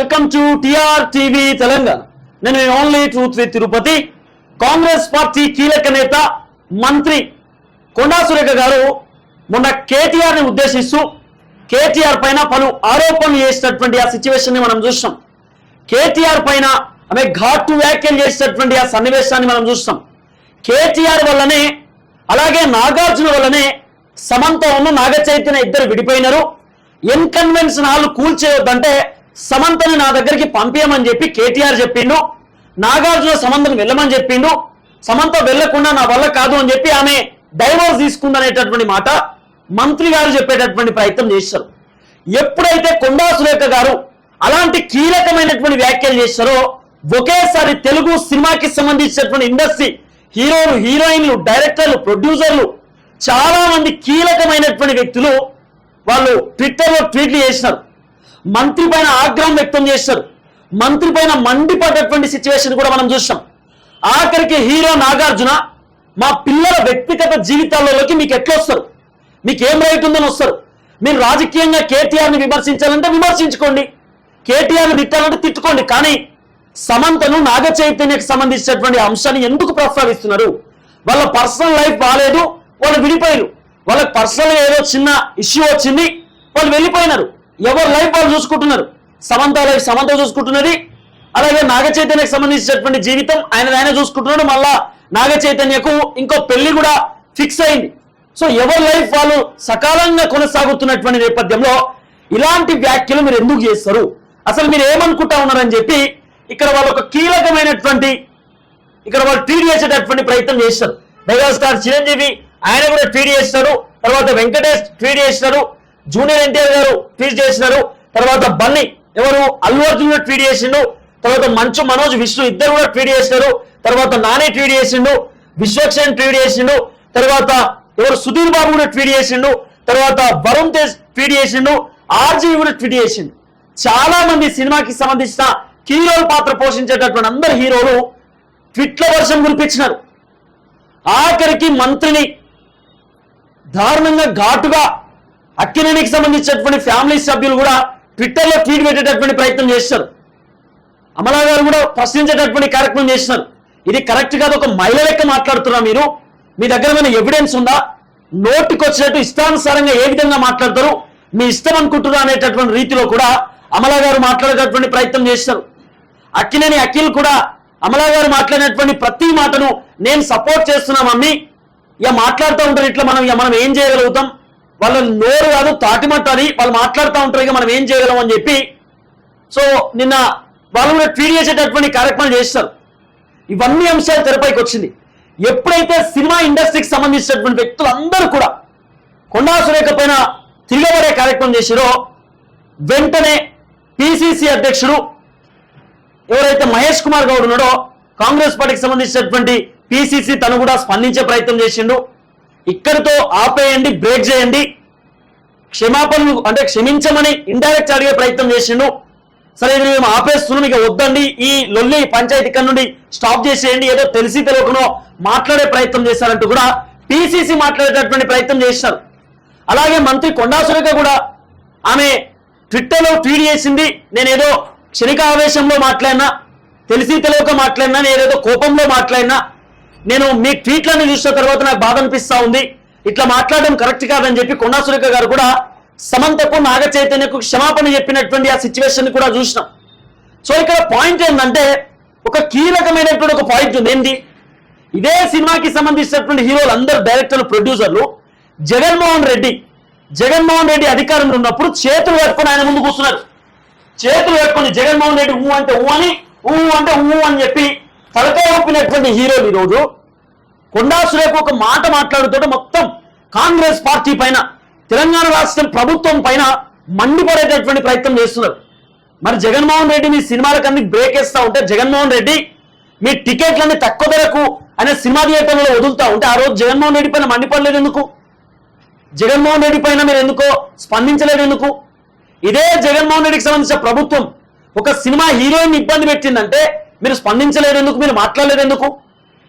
Welcome to T R TV Telangana. నేను only truth with Tirupati. Congress party కీలక నేత మంత్రి కొండా సురేఖ గారు మొన్న కేటీఆర్ని ఉద్దేశిస్తూ కేటీఆర్ పైన పలు ఆరోపణలు చేసినటువంటి ఆ సిచ్యువేషన్ని మనం చూస్తాం. కేటీఆర్ పైన ఆమె ఘాటు వ్యాఖ్యలు చేసినటువంటి ఆ సన్నివేశాన్ని మనం చూస్తాం. కేటీఆర్ వల్లనే అలాగే నాగార్జున వల్లనే సమంత ఉన్న నాగ చైతన్య ఇద్దరు విడిపోయినారు. ఇన్కన్వెన్షన్ హాల్ కూల్చేయొద్దంటే సమంతని నా దగ్గరికి పంపించమని చెప్పి కేటీఆర్ చెప్పిండు. నాగార్జున సమంతను వెళ్ళమని చెప్పిండు. సమంత వెళ్ళకుండా నా వల్ల కాదు అని చెప్పి ఆమె డైవర్స్ తీసుకుందనేటటువంటి మాట మంత్రి గారు చెప్పేటటువంటి ప్రయత్నం చేశారు ఎప్పుడైతే కొండా సురేఖ గారు అలాంటి కీలకమైనటువంటి వ్యాఖ్యలు చేశారో ఒకేసారి తెలుగు సినిమాకి సంబంధించినటువంటి ఇండస్ట్రీ హీరోలు హీరోయిన్లు డైరెక్టర్లు ప్రొడ్యూసర్లు చాలా మంది కీలకమైనటువంటి వ్యక్తులు వాళ్ళు ట్విట్టర్లో ట్వీట్లు చేసినారు. మంత్రి పైన ఆగ్రహం వ్యక్తం చేశారు. మంత్రి పైన మండిపడ్డటువంటి సిచ్యువేషన్ కూడా మనం చూసాం ఆఖరికి హీరో నాగార్జున మా పిల్లల వ్యక్తిగత జీవితాలలోకి మీకు ఎట్లా వస్తారు? మీకు ఏం రైట్ ఉందని వస్తారు? మీరు రాజకీయంగా కేటీఆర్ని విమర్శించాలంటే విమర్శించుకోండి. కేటీఆర్ని తిట్టాలంటే తిట్టుకోండి. కానీ సమంతను నాగ చైతన్యకు సంబంధించినటువంటి అంశాన్ని ఎందుకు ప్రస్తావిస్తున్నారు? వాళ్ళ పర్సనల్ లైఫ్ బాగాలేదు వాళ్ళు విడిపోయారు. వాళ్ళకి పర్సనల్ ఏదో చిన్న ఇష్యూ వచ్చింది వాళ్ళు వెళ్ళిపోయినారు. ఎవరు లైఫ్ వాళ్ళు చూసుకుంటున్నారు? సమంత లైఫ్ సమంత చూసుకుంటున్నది. అలాగే నాగ చైతన్యకు సంబంధించినటువంటి జీవితం ఆయన ఆయన చూసుకుంటున్నాడు. మళ్ళా నాగ చైతన్యకు ఇంకో పెళ్ళి కూడా ఫిక్స్ అయింది. సో ఎవరి లైఫ్ వాళ్ళు సకాలంగా కొనసాగుతున్నటువంటి నేపథ్యంలో ఇలాంటి వ్యాఖ్యలు మీరు ఎందుకు చేస్తారు? అసలు మీరు ఏమనుకుంటా ఉన్నారని చెప్పి ఇక్కడ వాళ్ళు ఒక కీలకమైనటువంటి ఇక్కడ వాళ్ళు ట్వీట్ చేసేటటువంటి ప్రయత్నం చేస్తారు. మెగాస్టార్ చిరంజీవి ఆయన కూడా ట్వీట్ చేస్తారు. తర్వాత వెంకటేష్ ట్వీట్ చేసినారు జూనియర్ ఎన్టీఆర్ గారు ట్వీట్ చేసినారు. తర్వాత బన్నీ ఎవరు? అల్లు అర్జున్ కూడా ట్వీట్ చేసిండు. తర్వాత మంచు మనోజ్ విష్ణు ఇద్దరు కూడా ట్వీట్ చేసినారు. తర్వాత నాని ట్వీట్ చేసిండు. విశ్వక్సేన్ ట్వీట్ చేసిండు. తర్వాత ఎవరు? సుధీర్ బాబు కూడా ట్వీట్ చేసిండు. తర్వాత వరుణ్ తేజ్ ట్వీట్ చేసిండు. ఆర్జీ కూడా ట్వీట్ చేసిండు. చాలా మంది సినిమాకి సంబంధించిన హీరోల పాత్ర పోషించేటటువంటి అందరు హీరోలు ట్విట్ల వర్షం కురిపించినారు. ఆఖరికి మంత్రిని దారుణంగా ఘాటుగా అక్కినేనికి సంబంధించినటువంటి ఫ్యామిలీ సభ్యులు కూడా ట్విట్టర్లో ట్వీట్ పెట్టేటటువంటి ప్రయత్నం చేస్తారు అమలా గారు కూడా ప్రశ్నించేటటువంటి కార్యక్రమం చేస్తున్నారు. ఇది కరెక్ట్ కాదు ఒక మహిళ లెక్క మాట్లాడుతున్నా మీరు? మీ దగ్గర ఏమైనా ఎవిడెన్స్ ఉందా? నోటికి వచ్చినట్టు ఇష్టానుసారంగా ఏ విధంగా మాట్లాడతారు? మీ ఇష్టం అనుకుంటున్నా అనేటటువంటి రీతిలో కూడా అమలా గారు మాట్లాడేటటువంటి ప్రయత్నం చేస్తారు అక్కినేని అఖిల్ కూడా అమలా గారు మాట్లాడినటువంటి ప్రతి మాటను నేను సపోర్ట్ చేస్తున్నా మమ్మీ. ఇక మాట్లాడుతూ ఉంటారు ఇట్లా మనం ఇక మనం ఏం చేయగలుగుతాం? వాళ్ళ నోరు కాదు తాటిమట్టు అది. వాళ్ళు మాట్లాడుతూ ఉంటారు ఇక మనం ఏం చేయగలం అని చెప్పి. సో నిన్న వాళ్ళు కూడా ట్వీట్ చేసేటటువంటి కార్యక్రమాలు చేస్తారు. ఇవన్నీ అంశాలు తెరపైకి వచ్చింది. ఎప్పుడైతే సినిమా ఇండస్ట్రీకి సంబంధించినటువంటి వ్యక్తులు అందరూ కూడా కొండా సురేఖ పైన తిరగబడే కార్యక్రమం చేశారో వెంటనే పిసిసి అధ్యక్షుడు ఎవరైతే మహేష్ కుమార్ గౌడ్ ఉన్నాడో కాంగ్రెస్ పార్టీకి సంబంధించినటువంటి పిసిసి తను కూడా స్పందించే ప్రయత్నం చేసిండు. ఇక్కడితో ఆపేయండి బ్రేక్ చేయండి. క్షమాపణలు అంటే క్షమించమని ఇండైరెక్ట్ అడిగే ప్రయత్నం చేసిండు. సరే ఇది మేము ఆపేస్తున్నాం ఇక వద్దండి. ఈ లొల్లి పంచాయతీ ఇక్కడ నుండి స్టాప్ చేసేయండి. ఏదో తెలిసి తెలియకునో మాట్లాడే ప్రయత్నం చేశారంటూ కూడా పిసిసి మాట్లాడేటటువంటి ప్రయత్నం చేశారు అలాగే మంత్రి కొండా సురేఖ కూడా ఆమె ట్విట్టర్లో ట్వీట్ చేసింది. నేనేదో క్షణిక ఆవేశంలో మాట్లాడినా తెలిసి తెలియక మాట్లాడినా నేనేదో కోపంలో మాట్లాడినా నేను మీ ట్వీట్లను చూసిన తర్వాత నాకు బాధ అనిపిస్తా ఉంది. ఇట్లా మాట్లాడడం కరెక్ట్ కాదని చెప్పి కొండా సురేఖ గారు కూడా సమంతకు నాగ చైతన్యకు క్షమాపణ చెప్పినటువంటి ఆ సిచ్యువేషన్ కూడా చూసినాం. సో ఇక్కడ పాయింట్ ఏంటంటే ఒక కీలకమైనటువంటి ఒక పాయింట్ ఉంది. ఏంటి ఇదే సినిమాకి సంబంధించినటువంటి హీరోలు అందరు డైరెక్టర్లు ప్రొడ్యూసర్లు జగన్మోహన్ రెడ్డి. జగన్మోహన్ రెడ్డి అధికారంలో ఉన్నప్పుడు చేతులు కట్టుకొని ఆయన ముందు కూర్చున్నారు. చేతులు కట్టుకొని జగన్మోహన్ రెడ్డి ఊ అంటే ఊ అని ఊ అంటే ఊ అని చెప్పి తలకాయ ఒప్పినటువంటి హీరోలు ఈరోజు కొండా సురేఖ ఒక మాట మాట్లాడుతూ మొత్తం కాంగ్రెస్ పార్టీ పైన తెలంగాణ రాష్ట్రం ప్రభుత్వం పైన మండిపడేటటువంటి ప్రయత్నం చేస్తున్నారు. మరి జగన్మోహన్ రెడ్డి మీ సినిమాలకన్నీ బ్రేక్ ఇస్తా ఉంటే జగన్మోహన్ రెడ్డి మీ టికెట్లన్నీ తక్కువ ధరకు అనే సినిమా థియేటర్లో వదులుతా ఉంటే ఆ రోజు జగన్మోహన్ రెడ్డి పైన మండిపడలేదు ఎందుకు? జగన్మోహన్ రెడ్డి పైన మీరు ఎందుకో స్పందించలేదు ఎందుకు? ఇదే జగన్మోహన్ రెడ్డికి సంబంధించిన ప్రభుత్వం ఒక సినిమా హీరోయిన్ ఇబ్బంది పెట్టిందంటే మీరు స్పందించలేరు ఎందుకు? మీరు మాట్లాడలేరు ఎందుకు?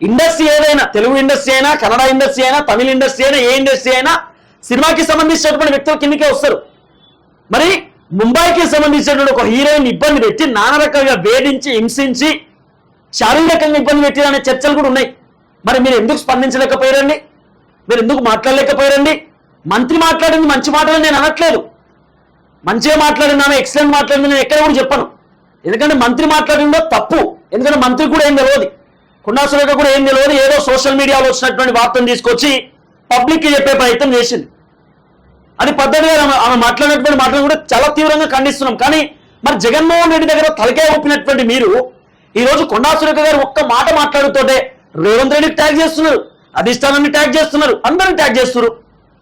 ఇండస్ట్రీ ఏదైనా తెలుగు ఇండస్ట్రీ అయినా కన్నడ ఇండస్ట్రీ అయినా తమిళ ఇండస్ట్రీ అయినా ఏ ఇండస్ట్రీ అయినా సినిమాకి సంబంధించినటువంటి వ్యక్తులు కిందకే వస్తారు. మరి ముంబైకి సంబంధించినటువంటి ఒక హీరోయిన్ ఇబ్బంది పెట్టి నానా రకాలుగా వేధించి హింసించి శారీరకంగా ఇబ్బంది పెట్టిన చర్చలు కూడా ఉన్నాయి. మరి మీరు ఎందుకు స్పందించలేకపోయారండి? మీరు ఎందుకు మాట్లాడలేకపోయారండి? మంత్రి మాట్లాడింది మంచి మాటలు నేను అనట్లేదు. మంచిగా మాట్లాడింది ఆమె ఎక్సలెంట్ మాట్లాడింది నేను ఎక్కడ కూడా చెప్పను. ఎందుకంటే మంత్రి మాట్లాడిందో తప్పు. ఎందుకంటే మంత్రి కూడా ఏం తెలియదు కొండా సురేఖ కూడా ఏం తెలియదు ఏదో సోషల్ మీడియాలో వచ్చినటువంటి వార్తను తీసుకొచ్చి పబ్లిక్కి చెప్పే ప్రయత్నం చేసింది. అది పద్ధతిగా ఆమె మాట్లాడినటువంటి మాటలు కూడా చాలా తీవ్రంగా ఖండిస్తున్నాం. కానీ మరి జగన్మోహన్ రెడ్డి దగ్గర తలకే ఊపినటువంటి మీరు ఈరోజు రోజు కొండా సురేఖ గారు ఒక్క మాట మాట్లాడుతుంటే రేవంత్ రెడ్డికి ట్యాగ్ చేస్తున్నారు. అధిష్టానాన్ని ట్యాగ్ చేస్తున్నారు. అందరిని ట్యాగ్ చేస్తున్నారు.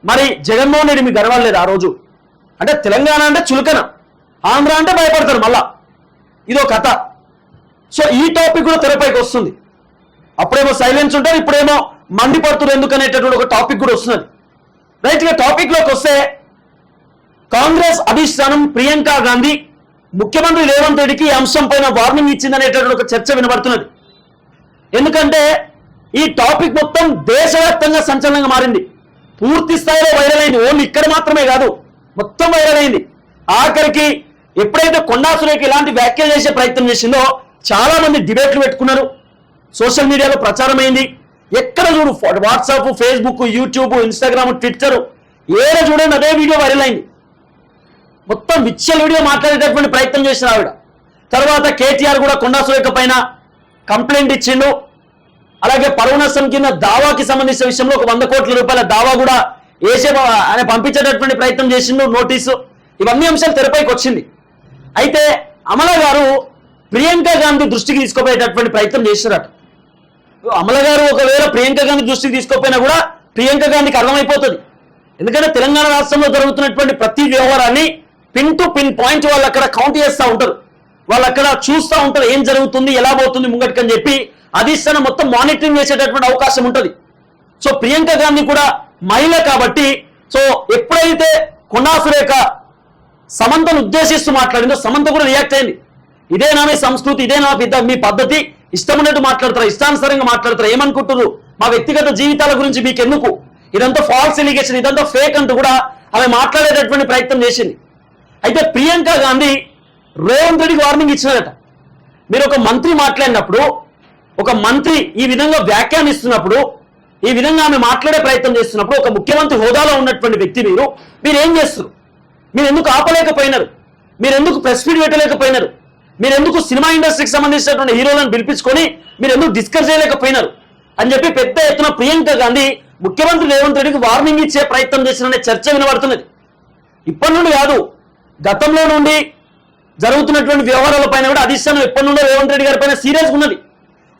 మరి జగన్మోహన్ రెడ్డి మీకు గర్వాలేదు ఆ రోజు? అంటే తెలంగాణ అంటే చులకన. ఆంధ్ర అంటే భయపడతారు మళ్ళా. ఇదో కథ. సో ఈ టాపిక్ కూడా తెరపైకి వస్తుంది. అప్పుడేమో సైలెన్స్ ఉంటారు ఇప్పుడేమో మండిపడుతున్నారు ఎందుకు అనేటటువంటి ఒక టాపిక్ కూడా వస్తున్నది. రైట్గా టాపిక్లోకి వస్తే కాంగ్రెస్ అధిష్టానం ప్రియాంక గాంధీ ముఖ్యమంత్రి రేవంత్ రెడ్డికి ఈ అంశం పైన వార్నింగ్ ఇచ్చిందనేటటువంటి ఒక చర్చ వినబడుతున్నది. ఎందుకంటే ఈ టాపిక్ మొత్తం దేశవ్యాప్తంగా సంచలనంగా మారింది. పూర్తి స్థాయిలో వైరల్ అయింది. ఓన్లీ ఇక్కడ మాత్రమే కాదు మొత్తం వైరల్ అయింది. ఆఖరికి ఎప్పుడైతే కొండా సురేఖ ఇలాంటి వ్యాఖ్యలు చేసే ప్రయత్నం చేసిందో చాలా మంది డిబేట్లు పెట్టుకున్నారు. సోషల్ మీడియాలో ప్రచారమైంది ఎక్కడ చూడు WhatsApp Facebook YouTube Instagram Twitter ఏడ చూడండి అదే వీడియో వైరల్ అయింది. మొత్తం విచ్చల వీడియో మాట్లాడేటటువంటి ప్రయత్నం చేసిన ఆవిడ. తర్వాత కేటీఆర్ కూడా కొండా సురేఖ పైన కంప్లైంట్ ఇచ్చిండు. అలాగే పరువు నష్టం కింద దావాకి సంబంధించిన విషయంలో ఒక వంద కోట్ల రూపాయల దావా కూడా వేసే ఆయన పంపించేటటువంటి ప్రయత్నం చేసిండు నోటీసు. ఇవన్నీ అంశాలు తెరపైకి వచ్చింది. అయితే అమల గారు ప్రియాంక గాంధీ దృష్టికి తీసుకోపోయేటటువంటి ప్రయత్నం చేశారట అమల గారు ఒకవేళ ప్రియాంక గాంధీ దృష్టికి తీసుకోపోయినా కూడా ప్రియాంక గాంధీకి అర్థమైపోతుంది. ఎందుకంటే తెలంగాణ రాష్ట్రంలో జరుగుతున్నటువంటి ప్రతి వ్యవహారాన్ని పిన్ టు పిన్ పాయింట్ వాళ్ళు అక్కడ కౌంట్ చేస్తూ ఉంటారు. వాళ్ళు అక్కడ చూస్తూ ఉంటారు ఏం జరుగుతుంది ఎలా పోతుంది ముంగటికని చెప్పి. అధిష్టానం మొత్తం మానిటరింగ్ చేసేటటువంటి అవకాశం ఉంటుంది. సో ప్రియాంక గాంధీ కూడా మహిళ కాబట్టి సో ఎప్పుడైతే కొండా సురేఖ సమంతను ఉద్దేశిస్తూ మాట్లాడిందో సమంత కూడా రియాక్ట్ అయింది. ఇదే నా మీ సంస్కృతి ఇదే నా పెద్ద మీ పద్ధతి. ఇష్టం ఉన్నట్టు మాట్లాడతారు ఇష్టానుసారంగా మాట్లాడతారు ఏమనుకుంటున్నారు? మా వ్యక్తిగత జీవితాల గురించి మీకు ఎందుకు ఇదంతా ఫాల్స్ ఎలిగేషన్ ఇదంతా ఫేక్ అంటూ కూడా ఆమె మాట్లాడేటటువంటి ప్రయత్నం చేసింది. అయితే ప్రియాంక గాంధీ రేవంత్ రెడ్డికి వార్నింగ్ ఇచ్చినారట. మీరు ఒక మంత్రి మాట్లాడినప్పుడు ఒక మంత్రి ఈ విధంగా వ్యాఖ్యానిస్తున్నప్పుడు ఈ విధంగా ఆమె మాట్లాడే ప్రయత్నం చేస్తున్నప్పుడు ఒక ముఖ్యమంత్రి హోదాలో ఉన్నటువంటి వ్యక్తి మీరు మీరు ఏం చేస్తారు మీరు ఎందుకు ఆపలేకపోయినారు? మీరు ఎందుకు ప్రెస్ ఫీడ్ పెట్టలేకపోయినారు? మీరు ఎందుకు సినిమా ఇండస్ట్రీకి సంబంధించినటువంటి హీరోలను పిలిపించుకొని మీరు ఎందుకు డిస్కస్ చేయలేకపోయినారు? అని చెప్పి పెద్ద ఎత్తున ప్రియాంక గాంధీ ముఖ్యమంత్రి రేవంత్ రెడ్డికి వార్నింగ్ ఇచ్చే ప్రయత్నం చేసిన చర్చ వినబడుతున్నది. ఇప్పటి నుండి కాదు గతంలో నుండి జరుగుతున్నటువంటి వ్యవహారాల పైన కూడా అధిష్టానం ఎప్పటి నుండో రేవంత్ రెడ్డి గారి పైన సీరియస్ ఉన్నది.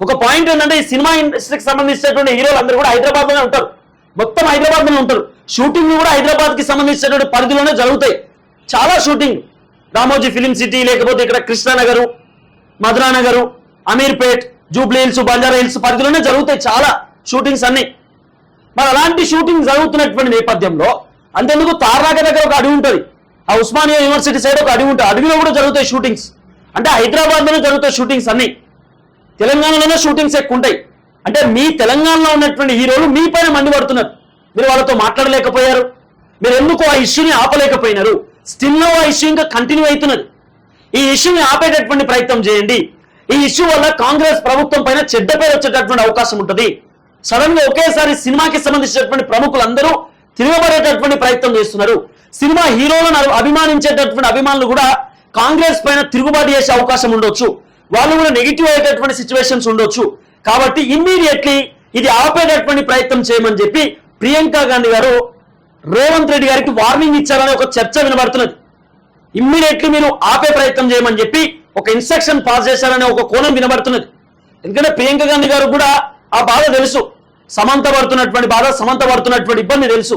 ఒక పాయింట్ ఏంటంటే ఈ సినిమా ఇండస్ట్రీకి సంబంధించినటువంటి హీరోలు అందరూ కూడా హైదరాబాద్లోనే ఉంటారు. మొత్తం హైదరాబాద్లోనే ఉంటారు. షూటింగ్ కూడా హైదరాబాద్కి సంబంధించినటువంటి పరిధిలోనే జరుగుతాయి. చాలా షూటింగ్. రామోజీ ఫిలిం సిటీ లేకపోతే ఇక్కడ Krishnanagar Madhuranagar Ameerpet Jubilee Hills Banjara Hills పరిధిలోనే జరుగుతాయి చాలా షూటింగ్స్ అన్ని. మరి అలాంటి షూటింగ్ జరుగుతున్నటువంటి నేపథ్యంలో అంతెందుకు తార్నాక దగ్గర ఒక అడవి ఉంటుంది. ఆ ఉస్మానియా యూనివర్సిటీ సైడ్ ఒక అడవి ఉంటుంది. అడవిలో కూడా జరుగుతాయి షూటింగ్స్. అంటే హైదరాబాద్లోనే జరుగుతాయి షూటింగ్స్ అన్ని. తెలంగాణలోనే షూటింగ్స్ ఎక్కువ ఉంటాయి. అంటే మీ తెలంగాణలో ఉన్నటువంటి హీరోలు మీ పైన మండిపడుతున్నారు. మీరు వాళ్ళతో మాట్లాడలేకపోయారు. మీరు ఎందుకు ఆ ఇష్యూని ఆపలేకపోయినారు? స్టిల్లో ఆ ఇష్యూ ఇంకా కంటిన్యూ అవుతున్నది. ఈ ఇష్యూని ఆపేటటువంటి ప్రయత్నం చేయండి. ఈ ఇష్యూ వల్ల కాంగ్రెస్ ప్రభుత్వం పైన చెడ్డ పేరు వచ్చేటటువంటి అవకాశం ఉంటుంది. సడన్గా ఒకేసారి సినిమాకి సంబంధించినటువంటి ప్రముఖులందరూ తిరగబడేటటువంటి ప్రయత్నం చేస్తున్నారు. సినిమా హీరోలను అభిమానించేటటువంటి అభిమానులు కూడా కాంగ్రెస్ పైన తిరుగుబాటు చేసే అవకాశం ఉండొచ్చు. వాళ్ళు కూడా నెగిటివ్ అయ్యేటటువంటి సిచ్యువేషన్స్ ఉండొచ్చు. కాబట్టి ఇమ్మీడియట్లీ ఇది ఆపేటటువంటి ప్రయత్నం చేయమని చెప్పి ప్రియాంక గాంధీ గారు రేవంత్ రెడ్డి గారికి వార్నింగ్ ఇచ్చారనే ఒక చర్చ వినబడుతున్నది. ఇమ్మీడియట్లీ మీరు ఆపే ప్రయత్నం చేయమని చెప్పి ఒక ఇన్స్ట్రక్షన్ పాస్ చేశారనే ఒక కోణం వినబడుతున్నది. ఎందుకంటే ప్రియాంక గాంధీ గారు కూడా ఆ బాధ తెలుసు. సమంత పడుతున్నటువంటి బాధ సమంత పడుతున్నటువంటి ఇబ్బంది తెలుసు.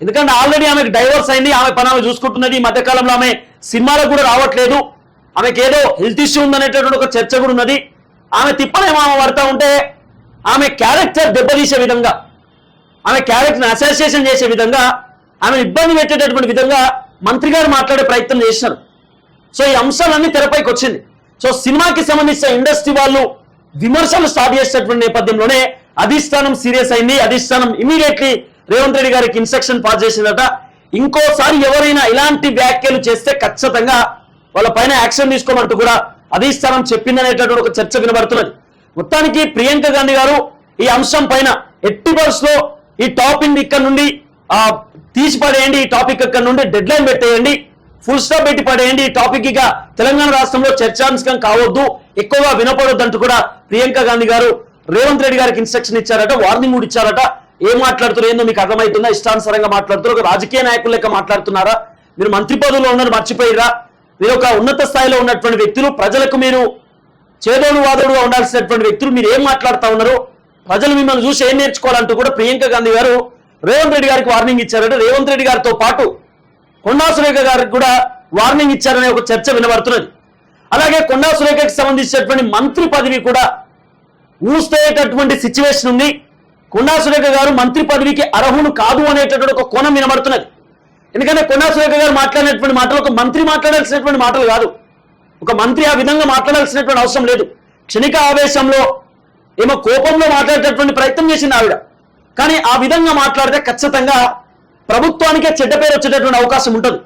ఎందుకంటే ఆల్రెడీ ఆమెకు డైవర్స్ అయింది ఆమె పని ఆమె చూసుకుంటున్నది. ఈ మధ్యకాలంలో ఆమె సినిమాలకు కూడా రావట్లేదు. ఆమెకి ఏదో హెల్త్ ఇష్యూ ఉందనేటటువంటి ఒక చర్చ కూడా ఉన్నది. ఆమె తిప్పలేమో ఆమె పడతా ఉంటే ఆమె క్యారెక్టర్ దెబ్బతీసే విధంగా. ఆమె క్యారెక్టర్ని అసోసియేషన్ చేసే విధంగా ఆమె ఇబ్బంది పెట్టేటటువంటి విధంగా మంత్రి గారు మాట్లాడే ప్రయత్నం చేసినారు. సో ఈ అంశాలన్నీ తెరపైకి వచ్చింది. సో సినిమాకి సంబంధించిన ఇండస్ట్రీ వాళ్ళు విమర్శలు స్టార్ట్ చేసేటటువంటి నేపథ్యంలోనే అధిష్టానం సీరియస్ అయింది. అధిష్టానం ఇమీడియట్లీ రేవంత్ రెడ్డి గారికి ఇన్స్ట్రక్షన్ పాస్ చేసిందట. ఇంకోసారి ఎవరైనా ఇలాంటి వ్యాఖ్యలు చేస్తే ఖచ్చితంగా వాళ్ళ పైన యాక్షన్ తీసుకోమంటూ కూడా అధిష్టానం చెప్పిందనేటటువంటి ఒక చర్చ వినబడుతున్నది. మొత్తానికి ప్రియాంక గాంధీ గారు ఈ అంశం పైన ఎట్టి బస్సులో ఈ టాపిక్ ఇక్కడ నుండి ఆ, తీసి పడేయండి ఈ టాపిక్ ఇక్కడ నుండి డెడ్ లైన్ పెట్టేయండి ఫుల్ స్టాప్ పెట్టి పడేయండి ఈ టాపిక్ ఇక తెలంగాణ రాష్ట్రంలో చర్చాంశకం కావద్దు ఎక్కువగా వినపడొద్దు అంటూ కూడా ప్రియాంక గాంధీ గారు రేవంత్ రెడ్డి గారికి ఇన్స్ట్రక్షన్ ఇచ్చారట వార్నింగ్ కూడా ఇచ్చారట ఏం మాట్లాడుతారు ఏందో మీకు అర్థమవుతుందా ఇష్టానుసారంగా మాట్లాడుతారు ఒక రాజకీయ నాయకులు లెక్క మాట్లాడుతున్నారా మీరు మంత్రి పదవుల్లో ఉన్నారు మర్చిపోయిరా మీరు ఒక ఉన్నత స్థాయిలో ఉన్నటువంటి వ్యక్తులు ప్రజలకు మీరు చేదోడు వాదోడుగా ఉండాల్సినటువంటి వ్యక్తులు మీరు ఏం మాట్లాడుతూ ఉన్నారు ప్రజలు మిమ్మల్ని చూసి ఏం నేర్చుకోవాలంటూ కూడా ప్రియాంక గాంధీ గారు రేవంత్ రెడ్డి గారికి వార్నింగ్ ఇచ్చారంటే. రేవంత్ రెడ్డి గారితో పాటు కొండా సురేఖ గారికి కూడా వార్నింగ్ ఇచ్చారనే ఒక చర్చ వినబడుతున్నది. అలాగే కొండా సురేఖకి సంబంధించినటువంటి మంత్రి పదవి కూడా ఊస్తేటటువంటి సిచ్యువేషన్ ఉంది. కొండా సురేఖ గారు మంత్రి పదవికి అర్హులు కాదు అనేటటువంటి ఒక కోణం వినబడుతున్నది. ఎందుకంటే కొండా సురేఖ గారు మాట్లాడినటువంటి మాటలు ఒక మంత్రి మాట్లాడాల్సినటువంటి మాటలు కాదు. ఒక మంత్రి ఆ విధంగా మాట్లాడాల్సినటువంటి అవసరం లేదు. క్షణిక ఆవేశంలో ఏమో కోపంలో మాట్లాడేటటువంటి ప్రయత్నం చేసింది ఆవిడ. కానీ ఆ విధంగా మాట్లాడితే ఖచ్చితంగా ప్రభుత్వానికే చెడ్డ పేరు వచ్చేటటువంటి అవకాశం ఉంటుంది.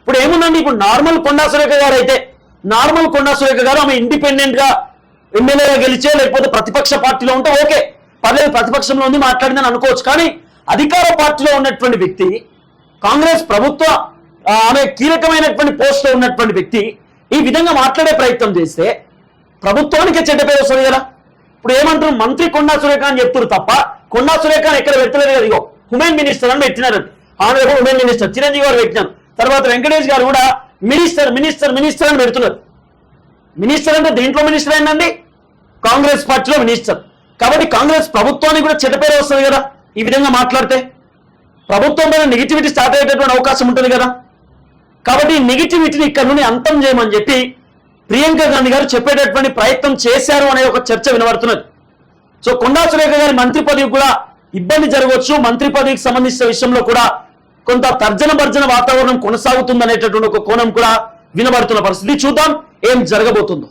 ఇప్పుడు ఏముందండి? ఇప్పుడు నార్మల్ కొండా సురేఖ గారు అయితే నార్మల్ కొండా సురేఖ గారు ఆమె ఇండిపెండెంట్గా ఎమ్మెల్యేగా గెలిచే లేకపోతే ప్రతిపక్ష పార్టీలో ఉంటే ఓకే. పర్లేదు ప్రతిపక్షంలో ఉంది మాట్లాడిందని అనుకోవచ్చు. కానీ అధికార పార్టీలో ఉన్నటువంటి వ్యక్తి కాంగ్రెస్ ప్రభుత్వ ఆమె కీలకమైనటువంటి పోస్ట్లో ఉన్నటువంటి వ్యక్తి ఈ విధంగా మాట్లాడే ప్రయత్నం చేస్తే ప్రభుత్వానికే చెడ్డ పేరు వస్తుంది కదా? ఇప్పుడు ఏమంటారు? మంత్రి కొండా సురేఖ అని చెప్తున్నారు తప్ప కొండా సురేఖ ఎక్కడ పెట్టలేదు కదా? ఇగో హుమెన్ మినిస్టర్ అని పెట్టినారు. ఆనరేబుల్ హుమెన్ మినిస్టర్ చిరంజీవి గారు పెట్టినారు. తర్వాత వెంకటేష్ గారు కూడా మినిస్టర్ మినిస్టర్ మినిస్టర్ అని పెడుతున్నారు. మినిస్టర్ అంటే దేంట్లో మినిస్టర్ ఏంటండి కాంగ్రెస్ పార్టీలో మినిస్టర్. కాబట్టి కాంగ్రెస్ ప్రభుత్వానికి కూడా చెడ్డపేరు వస్తుంది కదా ఈ విధంగా మాట్లాడితే. ప్రభుత్వం మీద నెగిటివిటీ స్టార్ట్ అయ్యేటటువంటి అవకాశం ఉంటుంది కదా. కాబట్టి ఈ నెగిటివిటీని ఇక్కడ నుండి అంతం చేయమని చెప్పి ప్రియాంక గాంధీ గారు చెప్పేటటువంటి ప్రయత్నం చేశారు అనే ఒక చర్చ వినబడుతున్నది. సో కొండా సురేఖ గారి మంత్రి పదవి కూడా ఇబ్బంది జరగవచ్చు. మంత్రి పదవికి సంబంధించిన విషయంలో కూడా కొంత తర్జన భర్జన వాతావరణం కొనసాగుతుంది అనేటటువంటి ఒక కోణం కూడా వినబడుతున్న పరిస్థితి. చూద్దాం ఏం జరగబోతుందో.